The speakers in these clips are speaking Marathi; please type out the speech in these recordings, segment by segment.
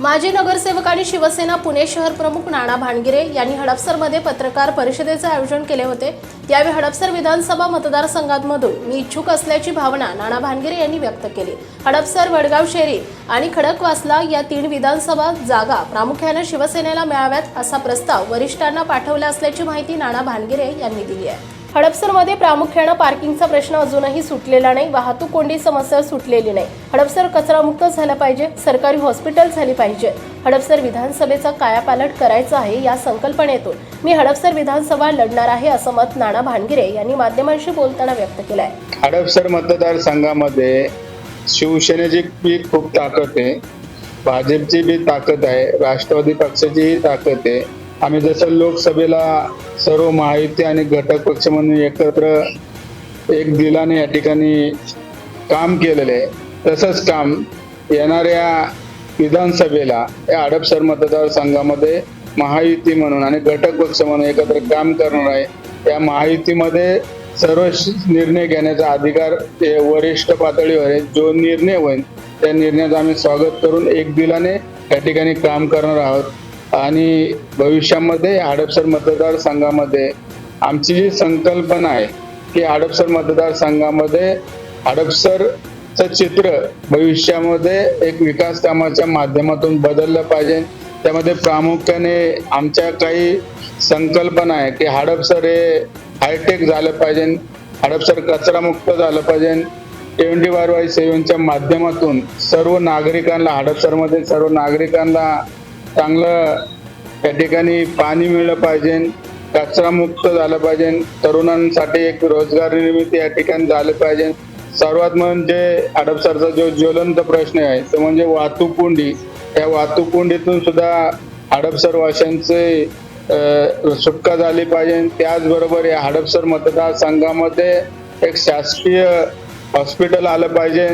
माजी नगरसेवक आणि शिवसेना पुणे शहर प्रमुख नाना भानगिरे यांनी हडपसरमध्ये पत्रकार परिषदेचे आयोजन केले होते. यावेळी हडपसर विधानसभा मतदारसंघांमधून मी इच्छुक असल्याची भावना नाना भानगिरे यांनी व्यक्त केली. हडपसर वडगाव शेरी आणि खडकवासला या तीन विधानसभा जागा प्रामुख्याने शिवसेनेला मिळाव्यात असा प्रस्ताव वरिष्ठांना पाठवला असल्याची माहिती नाना भानगिरे यांनी दिली आहे. हडपसरमध्ये प्रामुख्यानं पार्किंगचा प्रश्न अजूनही सुटलेला नाही. वाहतूक कोंडी समस्या सुटलेली नाही. हडपसर कचरामुक्त झालं पाहिजे सरकारी हॉस्पिटल झाली पाहिजे. हडपसर विधानसभेचा कायापालट करायचा आहे या संकल्पनेतून. मी हडपसर विधानसभा लढणार आहे असं मत नाना भानगिरे यांनी माध्यमांशी बोलताना व्यक्त केलं आहे हडपसर मतदारसंघामध्ये शिवसेनेची बी खूप ताकद आहे. भाजपची बी ताकद आहे. राष्ट्रवादी पक्षाचीही ताकद आहे. आम्ही जसं लोकसभेला सर्व महायुती आणि घटक पक्ष म्हणून एकत्र एक दिलाने या ठिकाणी काम केलेलं आहे. तसंच काम येणाऱ्या विधानसभेला या हडपसर मतदारसंघामध्ये महायुती म्हणून आणि घटक पक्ष म्हणून एकत्र काम करणार आहे. या महायुतीमध्ये सर्व श- निर्णय घेण्याचा अधिकार ते वरिष्ठ पातळीवर आहे. जो निर्णय होईल त्या निर्णयाचं आम्ही स्वागत करून एक दिलाने या ठिकाणी काम करणार आहोत. आणि भविष्यामध्ये हडपसर मतदारसंघामध्ये आमची जी संकल्पना आहे की हडपसर मतदारसंघामध्ये हडपसरचं चित्र भविष्यामध्ये एक विकास कामाच्या माध्यमातून बदललं पाहिजे. त्यामध्ये प्रामुख्याने आमच्या काही संकल्पना आहे की हडपसर हे हायटेक झालं पाहिजे हडपसर कचरामुक्त झालं पाहिजे. ट्वेंटी बार वाय सेव्हनच्या माध्यमातून सर्व नागरिकांना हडपसरमध्ये सर्व नागरिकांना चांगलं या ठिकाणी पाणी मिळलं पाहिजे कचरामुक्त झालं पाहिजे तरुणांसाठी एक रोजगार निर्मिती या ठिकाणी झालं पाहिजे. सर्वात म्हणजे हडपसरचा जो ज्वलंत प्रश्न आहे तो म्हणजे वाहतूक कोंडी. या वाहतूक कोंडीतून सुद्धा हडपसर वाशांचे सुटका झाली पाहिजे. त्याचबरोबर या हडपसर मतदारसंघामध्ये एक शासकीय हॉस्पिटल आलं पाहिजे.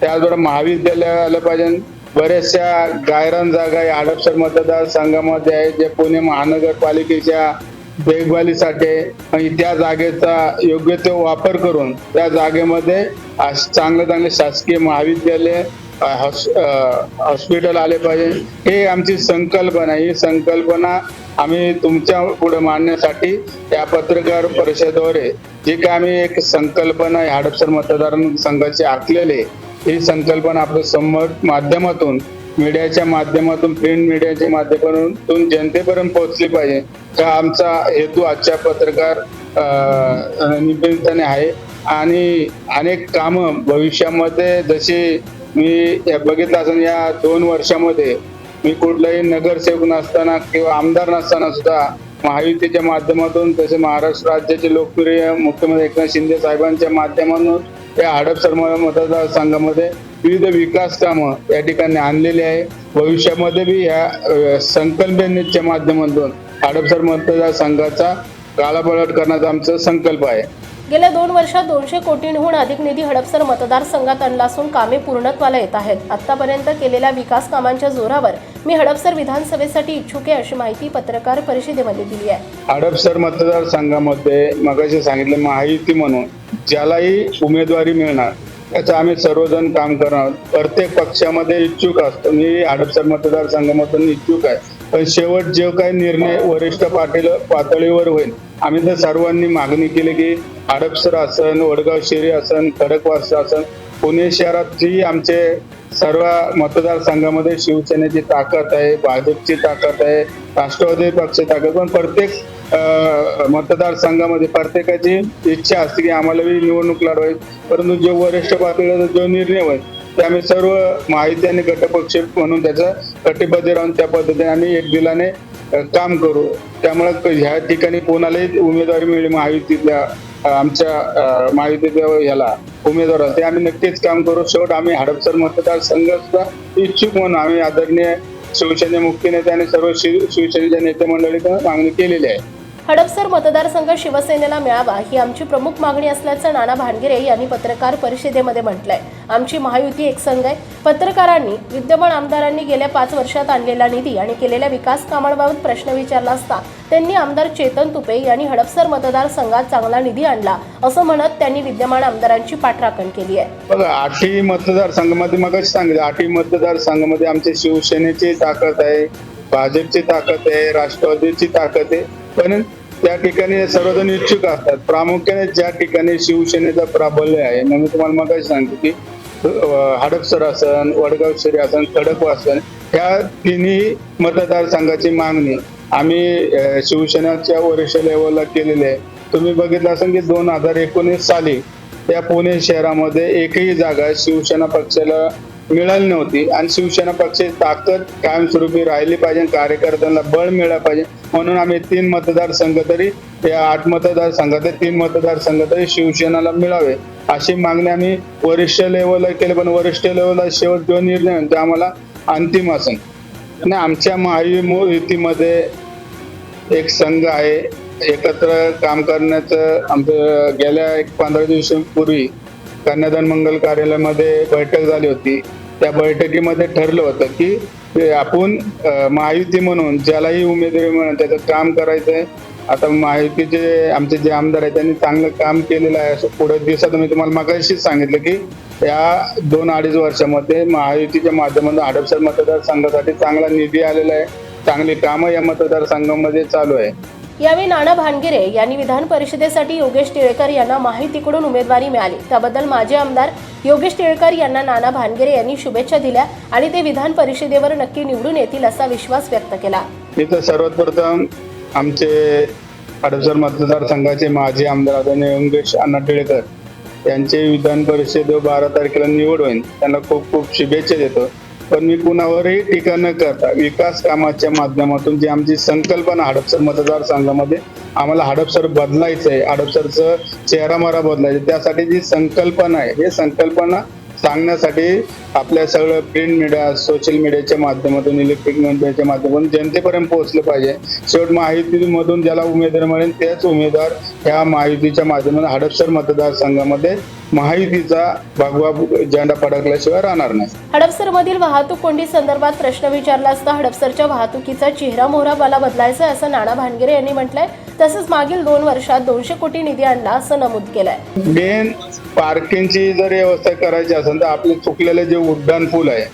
त्याचबरोबर महाविद्यालय आलं पाहिजे. बऱ्याचशा गायरान जागा या हडपसर मतदारसंघामध्ये आहे जे पुणे महानगरपालिकेच्या देखभालीसाठी आहे. आणि त्या जागेचा योग्य तो वापर करून त्या जागेमध्ये चांगले चांगले शासकीय महाविद्यालय हॉस्पिटल आले पाहिजे हे आमची संकल्पना आहे. ही संकल्पना आम्ही तुमच्यापुढे मांडण्यासाठी या पत्रकार परिषदेद्वारे जे काय आम्ही एक संकल्पना हडपसर मतदार संघाची आखलेली आहे, ही संकल्पना आपल्यासमोर माध्यमातून मीडियाच्या माध्यमातून प्रिंट मीडियाच्या माध्यमातून जनतेपर्यंत पोहोचली पाहिजे. हा आमचा हेतू आजच्या पत्रकार निमित्ताने आहे. आणि अनेक कामं भविष्यामध्ये जशी मी या बघितलं असेल या दोन वर्षामध्ये मी कुठलाही नगरसेवक नसताना किंवा आमदार नसताना सुद्धा महायुतीच्या माध्यमातून तसे महाराष्ट्र राज्याचे लोकप्रिय मुख्यमंत्री एकनाथ शिंदे साहेबांच्या माध्यमातून या हडपसर म- मतदारसंघामध्ये विविध विकास कामं या ठिकाणी आणलेली आहे. भविष्यामध्ये बी या संकल्पनेच्या माध्यमातून हडपसर मतदारसंघाचा कालापलट करण्याचा आमचा संकल्प आहे. गेल्या दोन वर्षात दोनशे कोटींहून अधिक निधी हडपसर मतदारसंघात आणला असून कामे पूर्णत्वाला येत आहेत. आतापर्यंत केलेल्या विकास कामांच्या जोरावर मी हडपसर विधानसभेसाठी इच्छुक आहे अशी माहिती पत्रकार परिषदेमध्ये दिली आहे. हडपसर मतदारसंघामध्ये मगाशी सांगितलं माहिती म्हणून ज्यालाही उमेदवारी मिळणार त्याचं आम्ही सर्वजण काम करणार. प्रत्येक पक्षामध्ये इच्छुक असतो मी हडपसर मतदारसंघामधून इच्छुक आहे. पण शेवट जे काही निर्णय वरिष्ठ पाटील पातळीवर होईल आम्ही तर सर्वांनी मागणी केली की हडपसर आसन वडगाव शिरी आसन खडकवास आसन पुणे शहरातही आमचे सर्व मतदारसंघामध्ये शिवसेनेची ताकद आहे भाजपची ताकद आहे राष्ट्रवादी पक्षाची ताकद पण प्रत्येक मतदारसंघामध्ये प्रत्येकाची इच्छा असते की आम्हाला बी निवडणूक लढवायची. परंतु जो वरिष्ठ पातळीचा जो निर्णय होईल ते आम्ही सर्व माहिती आणि गटपक्ष म्हणून त्याचं कटिबद्ध राहून त्या पद्धतीने आम्ही एक दिलाने काम करू. त्यामुळे ह्या ठिकाणी कोणालाही उमेदवारी मिळेल महायुतीतल्या आमच्या अ, महायुतीच्या ह्याला उमेदवार ते आम्ही नक्कीच काम करू. शेवट आम्ही हडपसर मतदारसंघाचा इच्छुक म्हणून आम्ही आदरणीय शिवसेने मुख्य नेते आणि सर्व शिवसेनेच्या नेते मंडळीकडे मागणी केलेली आहे. हडपसर मतदारसंघ शिवसेनेला मिळावा ही आमची प्रमुख मागणी असल्याचं नाना भानगिरे यांनी पत्रकार परिषदेमध्ये म्हटलंय. आमची महायुती एक संघ आहे. पत्रकारांनी विद्यमान आमदारांनी गेल्या पाच वर्षात आणलेला निधी आणि केलेल्या विकास कामांबाबत प्रश्न विचारला असता त्यांनी आमदार चेतन तुपे यांनी हडपसर मतदारसंघात चांगला निधी आणला असं म्हणत त्यांनी विद्यमान आमदारांची पाठराखण केली आहे. बघा आठही मतदारसंघामध्ये मग सांगितलं. आठही मतदारसंघामध्ये आमचे शिवसेनेची ताकद आहे भाजपची ताकद आहे राष्ट्रवादीची ताकद आहे. पण त्या ठिकाणी सर्वजण इच्छुक असतात. प्रामुख्याने ज्या ठिकाणी शिवसेनेचा प्राबल्य आहे मग मी तुम्हाला मग सांगतो की हडपसर असन वडगाव शरी असन खडक असन ह्या तिन्ही मतदारसंघाची मागणी आम्ही शिवसेनाच्या वरिष्ठ लेवलला केलेली आहे. तुम्ही बघितलं असेल की दोन हजार एकोणीस साली या पुणे शहरामध्ये एकही जागा शिवसेना पक्षाला मिळाली नव्हती. आणि शिवसेना पक्षाची ताकद कायमस्वरूपी राहिली पाहिजे कार्यकर्त्यांना बळ मिळालं पाहिजे. म्हणून आम्ही तीन मतदारसंघ तरी या आठ मतदारसंघात तीन मतदारसंघ तरी शिवसेनेला मिळावे अशी मागणी आम्ही वरिष्ठ लेवलला केली पण वरिष्ठ लेवलला शेवट जो निर्णय होईल ते आम्हाला अंतिम असेल. नाही आमच्या महायुतीमध्ये एक संघ आहे एकत्र काम करण्याचं आमचं गेल्या एक पंधरा दिवसांपूर्वी कन्यादान मंगल कार्यालयामध्ये बैठक झाली होती. त्या बैठकीमध्ये ठरलं होतं की ते आपण महायुती म्हणून ज्यालाही उमेदवारी म्हणून त्याचं काम करायचं आहे आता महायुतीचे आमचे जे आमदार आहेत त्यांनी चांगलं काम केलेलं आहे. असं पुढे दिवसात मी तुम्हाला मागाशीच सांगितलं की या दोन अडीच वर्षामध्ये महायुतीच्या माध्यमातून हडपसर मतदारसंघासाठी चांगला निधी आलेला आहे. चांगली कामं या मतदारसंघामध्ये चालू आहे. यावेळी नाना भानगिरे यांनी विधान परिषदेसाठी योगेश टिळेकर यांना माहितीकडून उमेदवारी मिळाली. त्याबद्दल माजी आमदार योगेश टिळेकर यांना नाना भानगिरे यांनी शुभेच्छा दिल्या आणि ते विधान परिषदेवर नक्की निवडून येतील असा विश्वास व्यक्त केला. इथं सर्वात प्रथम आमचे हडपसर मतदारसंघाचे माजी आमदार आदरणीय योगेश अण्णा टिळेकर यांचे विधान परिषद बारा तारखेला निवड होईल त्यांना खूप खूप शुभेच्छा देतो. पण मी कुणावरही टीका न करता विकास कामाच्या माध्यमातून जी आमची संकल्पना हडपसर मतदारसंघामध्ये आम्हाला हडपसर बदलायचं आहे हडपसरचं चेहरा मारा बदलायचं त्यासाठी जी संकल्पना आहे हे संकल्पना सांगण्यासाठी आपल्या सगळं प्रिंट मीडिया सोशल मीडियाच्या माध्यमातून इलेक्ट्रिक मीडियाच्या माध्यमातून जनतेपर्यंत पोहोचलं पाहिजे. शेवट महायुतीमधून ज्याला उमेदवार मिळेल तेच उमेदवार ह्या महायुतीच्या माध्यमातून हडपसर मतदारसंघामध्ये महायुतीचा भगवा झेंडा फडकल्याशिवाय राहणार नाही. हडपसरमधील वाहतूक कोंडी संदर्भात प्रश्न विचारला असता हडपसरच्या वाहतुकीचा चेहरा मोहरा मला बदलायचा आहे असं नाना भानगिरे यांनी म्हटलंय. तसंच मागील दोन वर्षात दोनशे कोटी निधी आणला असं नमूद केलंय. मेन पार्किंगची जर व्यवस्था करायची असेल तर आपले चुकलेले जे उड्डाण पूल आहे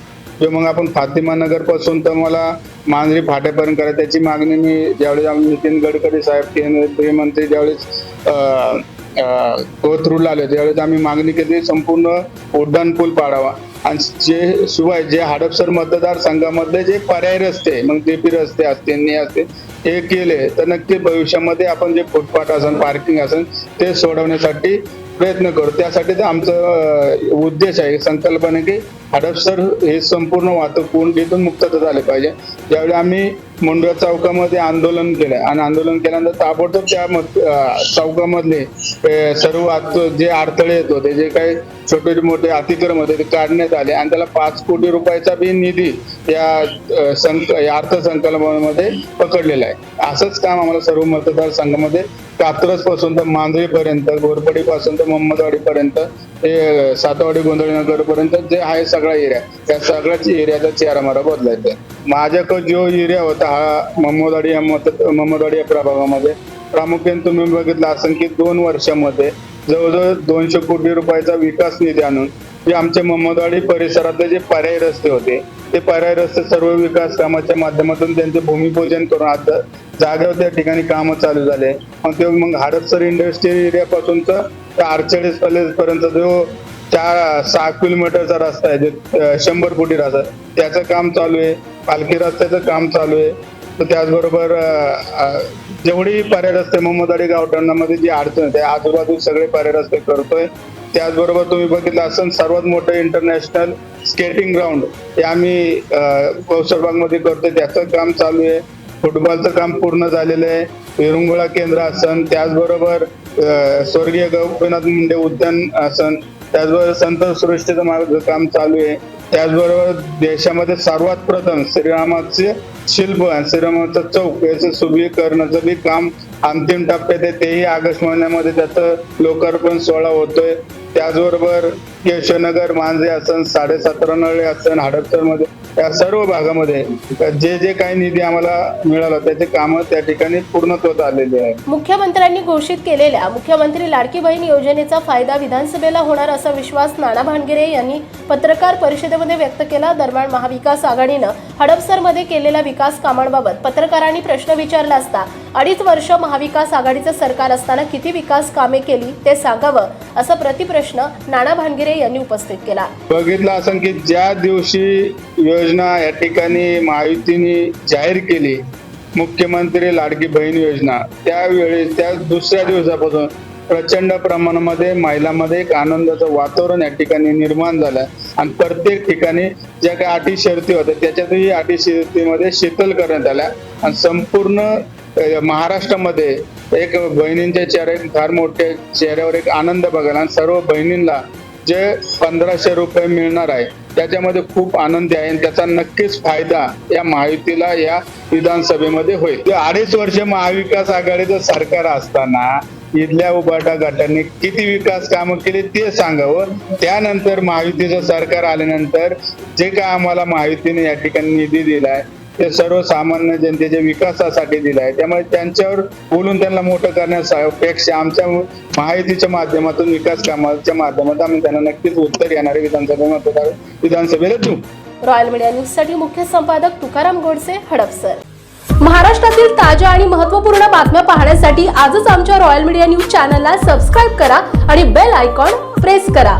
जे मग आपण फातिमा नगरपासून तर मला मांजरी फाट्यापर्यंत करा त्याची मागणी मी ज्यावेळेस आम्ही नितीन गडकरी साहेब केंद्रीय मंत्री ज्यावेळेस अं, कोथरूडला आले त्यावेळेस आम्ही मागणी केली संपूर्ण उड्डाण पूल पाडावा. आणि जे शिवाय जे हडपसर मतदारसंघामधले जे पर्याय रस्ते मग जे पी रस्ते असतील ने असतील हे केले तर नक्की भविष्यामध्ये आपण जे फुटपाथ असेल पार्किंग असेल ते सोडवण्यासाठी प्रयत्न करू. त्यासाठी तर आमचं उद्देश आहे संकल्पना की हडपसर हे संपूर्ण वाहतूक कोंडीतून मुक्तता झाले पाहिजे. ज्यावेळी आम्ही मुंडवा चौकामध्ये आंदोलन केलं आणि आंदोलन केल्यानंतर ताबडतोब त्या मत- चौकामधले सर्व आत- जे अडथळे येत होते जे काही छोटे मोठे अतिक्रम होते ते काढण्यात आले आणि त्याला पाच कोटी रुपयाचा बी निधी या संक या अर्थसंकल्पामध्ये पकडलेला आहे. असंच काम आम्हाला सर्व मतदारसंघामध्ये कात्रजपासून तर मांजरीपर्यंत घोरपडी पासून तर मोहम्मदवाडी पर्यंत ते सातवाडी गोंधळी नगर पर्यंत जे आहे सगळा एरिया त्या सगळ्याच एरियाचा चेहरा मारा बदलायचा माझ्याकडे जो एरिया होता हा मोहम्मदवाडी या मत मोहम्मदवाडी या प्रभागामध्ये. प्रामुख्याने तुम्ही बघितलं असं की दोन वर्षामध्ये जवळजवळ दोनशे कोटी रुपयाचा विकास निधी आणून जे आमच्या मोहम्मदवाडी परिसरातले जे पर्याय रस्ते होते ते पर्याय रस्ते सर्व विकास कामाच्या माध्यमातून त्यांचे भूमिपूजन करून आता जागेवर त्या ठिकाणी कामं चालू झाले. मग ते मग हडपसर इंडस्ट्रियल एरिया पासून तर चाळीस कॉलेज पर्यंत जो चार सहा किलोमीटरचा रस्ता आहे जे शंभर फुटी रस्ता त्याचं काम चालू आहे. पालखी रस्त्याचं काम चालू आहे. तर त्याचबरोबर जेवढी पर्याय रस्ते मोहम्मदवाडी गावठाणामध्ये जी अडचण आहे आजूबाजू सगळे पर्याय रस्ते करतोय. त्याचबरोबर तुम्ही बघितलं असेल सर्वात मोठं इंटरनॅशनल स्केटिंग ग्राउंड हे आम्ही कौशलबागमध्ये करतोय. त्याचं काम चालू आहे. फुटबॉलचं काम पूर्ण झालेलं आहे. विरंगुळा केंद्र असन त्याचबरोबर स्वर्गीय गोपीनाथ मुंडे उद्यान असन त्याचबरोबर संत सृष्टीचं मार्ग काम चालू आहे. त्याचबरोबर देशामध्ये सर्वात प्रथम श्रीरामाचे शिल्प आणि श्रीरामाचं चौक याचं सुबीकरणाचं बी काम अंतिम टप्प्यात आहे. तेही ऑगस्ट महिन्यामध्ये त्याचं लोकार्पण सोहळा होतोय. त्याचबरोबर केशवनगर मांजे असन साडेसतरा नळे असन हडपसरमध्ये या सर्व भागामध्ये जे जे काही निधी आम्हाला मिळाला त्याचे काम त्या ठिकाणी पूर्णत्वात आलेली आहे मुख्यमंत्र्यांनी घोषित केलेल्या मुख्यमंत्री लाडकी बहीण योजनेचा फायदा विधानसभेला होणार असा विश्वास नाना भानगिरे यांनी पत्रकार परिषदेमध्ये व्यक्त केला. दरम्यान महाविकास आघाडीनं हडपसरमध्ये केलेल्या विकास कामांबाबत पत्रकारांनी प्रश्न विचारला असता अडीच वर्ष महाविकास आघाडीचं सरकार असताना किती विकास कामे केली ते सांगावं असा प्रतिप्रश्न नाना भानगिरे यांनी उपस्थित केला. बघितलं असं की ज्या दिवशी योजना या ठिकाणी महायुतीने जाहीर केली मुख्यमंत्री लाडकी बहीण योजना त्यावेळी त्या दुसऱ्या दिवसापासून प्रचंड प्रमाणामध्ये महिलांमध्ये एक आनंदाचं वातावरण या ठिकाणी निर्माण झालं आणि प्रत्येक ठिकाणी ज्या काही अटी शर्ती होत्या त्याच्यातही अटी शर्तीमध्ये शीतल करण्यात आल्या. आणि संपूर्ण महाराष्ट्रामध्ये एक बहिणींच्या चेहऱ्या फार मोठ्या चेहऱ्यावर एक आनंद बघायला आणि सर्व बहिणींना जे पंधराशे रुपये मिळणार आहे त्याच्यामध्ये खूप आनंदी आहे आणि त्याचा नक्कीच फायदा या महायुतीला या विधानसभेमध्ये होईल. अडीच वर्ष महाविकास आघाडीचं सरकार असताना इथल्या उभाटा गटांनी किती विकास कामं केली ते सांगावं. त्यानंतर महायुतीचं सरकार आल्यानंतर जे काय आम्हाला महायुतीने या ठिकाणी निधी दिलाय ते सर्वसामान्य जनतेच्या विकासासाठी दिला आहे. त्यामुळे त्यांच्यावर बोलून त्यांना मोठं करण्यापेक्षा आमच्या महायुतीच्या माध्यमातून विकास कामाच्या माध्यमातून आम्ही त्यांना नक्कीच उत्तर येणारे विधानसभा मतदार विधानसभेला देऊ. रॉयल मीडिया न्यूजसाठी मुख्य संपादक तुकाराम गोडसे हडपसर महाराष्ट्रातील ताज्या आणि महत्त्वपूर्ण बातम्या पाहण्यासाठी आजच आमच्या रॉयल मीडिया न्यूज चॅनलला सबस्क्राईब करा आणि बेल आयकॉन प्रेस करा.